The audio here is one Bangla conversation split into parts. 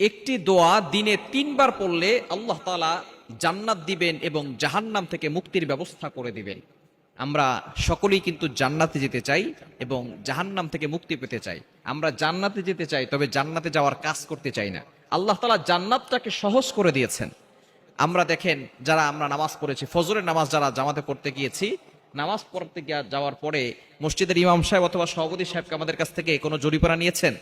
একটি দোয়া দিনে তিনবার পড়লে আল্লাহ তালা জান্নাত দিবেন এবং জাহান্নাম থেকে মুক্তির ব্যবস্থা করে দিবেন। আমরা সকলেই কিন্তু জান্নাতে যেতে চাই এবং জাহান্নাম থেকে মুক্তি পেতে চাই। আমরা জান্নাতে যেতে চাই, তবে জান্নাতে যাওয়ার কাজ করতে চাই না। আল্লাহ তালা জান্নাতটাকে সহজ করে দিয়েছেন। আমরা দেখেন, যারা আমরা নামাজ পড়েছি, ফজরের নামাজ যারা জামাতে পড়তে গিয়েছি, নামাজ পড়তে গিয়া যাওয়ার পরে মসজিদের ইমাম সাহেব অথবা সভাপতি সাহেবকে আমাদের কাছ থেকে কোনো জরিপানা নিয়েছেন?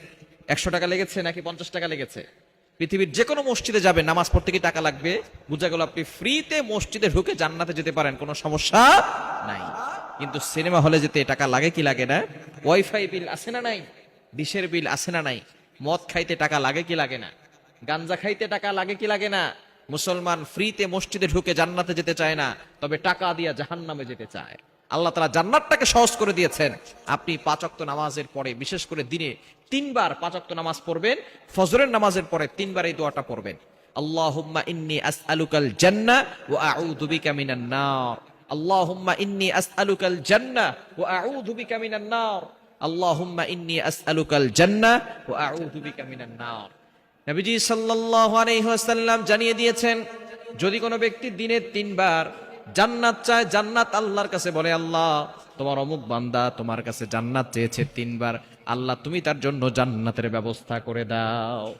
একশো টাকা লেগেছে নাকি পঞ্চাশ টাকা লেগেছে? পৃথিবীর যে কোনো মসজিদে যাবে নামাজ পড়তে কি টাকা লাগবে? বুঝা গেল আপনি ফ্রিতে মসজিদে ঢুকে জান্নাতে যেতে পারেন, কোনো সমস্যা নাই। কিন্তু সিনেমা হলে যেতে টাকা লাগে কি লাগে না? ওয়াইফাই বিল আছে না নাই? ডিশের বিল আছে না নাই? মদ খাইতে টাকা লাগে কি লাগে না? গাঞ্জা খাইতে টাকা লাগে কি লাগে না? মুসলমান ফ্রিতে মসজিদে ঢুকে জান্নাতে যেতে চায় না, তবে টাকা দিয়া জাহান্নামে যেতে চায়। আল্লাহ তালা জান্নাতটাকে সহজ করে দিয়েছেন। আপনি পাঁচক্ত নামাজের পরে, বিশেষ করে দিনে তিনবার পাঁচক্ত নামাজ পড়বেন, ফজরের নামাজের পরে তিনবার এই দোয়াটা পড়বেন। আল্লাহুম্মা ইন্নি আসআলুকাল জান্নাহ ওয়া আউযু বিকা মিনান নার। আল্লাহুম্মা ইন্নি আসআলুকাল জান্নাহ ওয়া আউযু বিকা মিনান নার। আল্লাহুম্মা ইন্নি আসআলুকাল জান্নাহ ওয়া আউযু বিকা মিনান নার। নবীজি সাল্লাল্লাহু আলাইহি ওয়াসাল্লাম জানিয়ে দিয়েছেন, যদি কোনো ব্যক্তি দিনে তিনবার জান্নাত চায়, জান্নাত আল্লাহর কাছে বলে, আল্লাহ, তোমার অমুক বান্দা তোমার কাছে জান্নাত চেয়েছে তিনবার। আল্লাহ, তুমি তার জন্য জান্নাতের ব্যবস্থা করে দাও।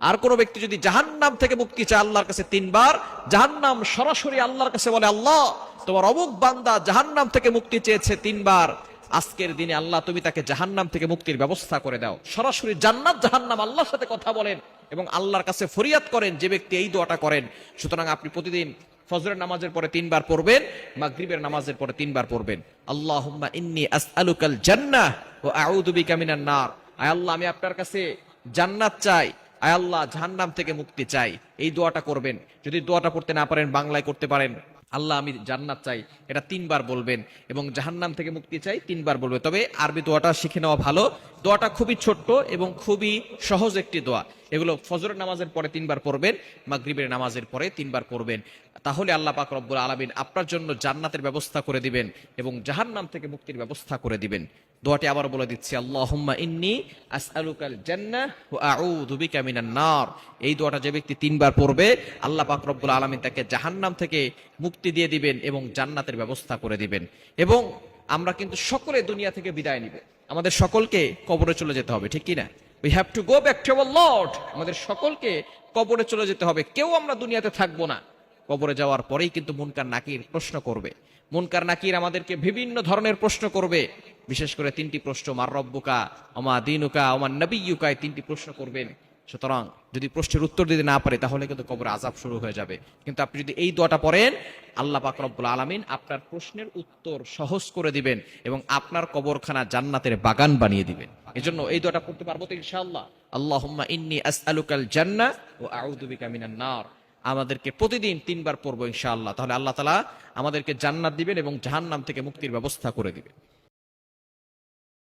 আর কোন ব্যক্তি যদি জাহান্নাম থেকে মুক্তি চায় আল্লাহর কাছে তিনবার, জাহান্নাম সরাসরি আল্লাহর কাছে বলে, আল্লাহ, তোমার অমুক বান্দা জাহান্নাম থেকে মুক্তি চেয়েছে তিনবার। আজকের দিনে আল্লাহ, তুমি তাকে জাহান্নাম থেকে মুক্তির ব্যবস্থা করে দাও। সরাসরি জান্নাত, জাহান্নাম আল্লাহর সাথে কথা বলেন এবং আল্লাহর কাছে ফরিয়াদ করেন যে ব্যক্তি এই দোয়াটা করেন। সুতরাং আপনি প্রতিদিন ফজরের নামাজের পরে তিনবার পড়বেন, মাগরিবের নামাজের পরে তিনবার পড়বেন। আল্লাহুম্মা ইন্নী আসআলুকাল জান্নাহ ওয়া আউযু বিকা মিনান নার। আয় আল্লাহ, আমি আপনার কাছে জান্নাত চাই। আয় আল্লাহ, জাহান্নাম থেকে মুক্তি চাই। এই দোয়াটা করবেন। যদি দোয়াটা পড়তে না পারেন, বাংলায় করতে পারেন। আল্লাহ, আমি জান্নাত চাই। এটা তিনবার বলবেন এবং জাহান্নাম থেকে মুক্তি চাই, তিনবার বলবেন। তবে আরবি দোয়াটা শিখে নেওয়া ভালো। দোয়াটা খুবই ছোট্ট এবং খুবই সহজ একটি দোয়া। এগুলো ফজরের নামাজের পরে তিনবার পড়বেন, মাগরিবের নামাজের পরে তিনবার পড়বেন। তাহলে আল্লাহ পাক রব্বুল আলামিন আপনার জন্য জান্নাতের ব্যবস্থা করে দিবেন এবং জাহান্নাম থেকে মুক্তির ব্যবস্থা করে দিবেন। দোয়াটি আবার বলে দিচ্ছি, আল্লাহুম্মা ইন্নি আসআলুকাল এই দোয়াটা যে ব্যক্তি তিনবার পড়বে, আল্লাহ পাক রব্বুল আলামিন তাকে জাহান্নাম থেকে মুক্তি দিয়ে দিবেন এবং জান্নাতের ব্যবস্থা করে দিবেন। এবং আমরা কিন্তু সকলে দুনিয়া থেকে বিদায় নিব। আমাদের সকলকে কবরে চলে যেতে হবে, ঠিক কি না we have to go back to our lord আমাদের সকলকে কবরে চলে যেতে হবে। কেউ আমরা দুনিয়াতে থাকব না। কবরে যাওয়ার পরেই কিন্তু মুনকার নাকির প্রশ্ন করবে। মুনকার নাকির আমাদেরকে বিভিন্ন ধরনের প্রশ্ন করবে। বিশেষ করে তিনটি প্রশ্ন, মার রব্বুকা অমা দিনুকা অমার নবীকা এই তিনটি প্রশ্ন করবেন। সুতরাং যদি প্রশ্নের উত্তর দিতে না পারে, তাহলে কিন্তু কবর আজাব শুরু হয়ে যাবে। কিন্তু আপনি যদি এই দোয়াটা পড়েন, আল্লাহ পাক রব্বুল আলামিন আপনার প্রশ্নের উত্তর সহজ করে দিবেন এবং আপনার কবরখানা জান্নাতের বাগান বানিয়ে দিবেন। এজন্য এই দোয়াটা পড়তে পারব তো ইনশাআল্লাহ। আল্লাহুম্মা ইন্নি আসআলুকাল জান্নাহ ওয়া আউযু বিকা মিনান নার। আমাদেরকে প্রতিদিন তিনবার পড়ব ইনশাআল্লাহ। তাহলে আল্লাহ তালা আমাদেরকে জান্নাত দিবেন এবং জাহান্নাম থেকে মুক্তির ব্যবস্থা করে দিবেন।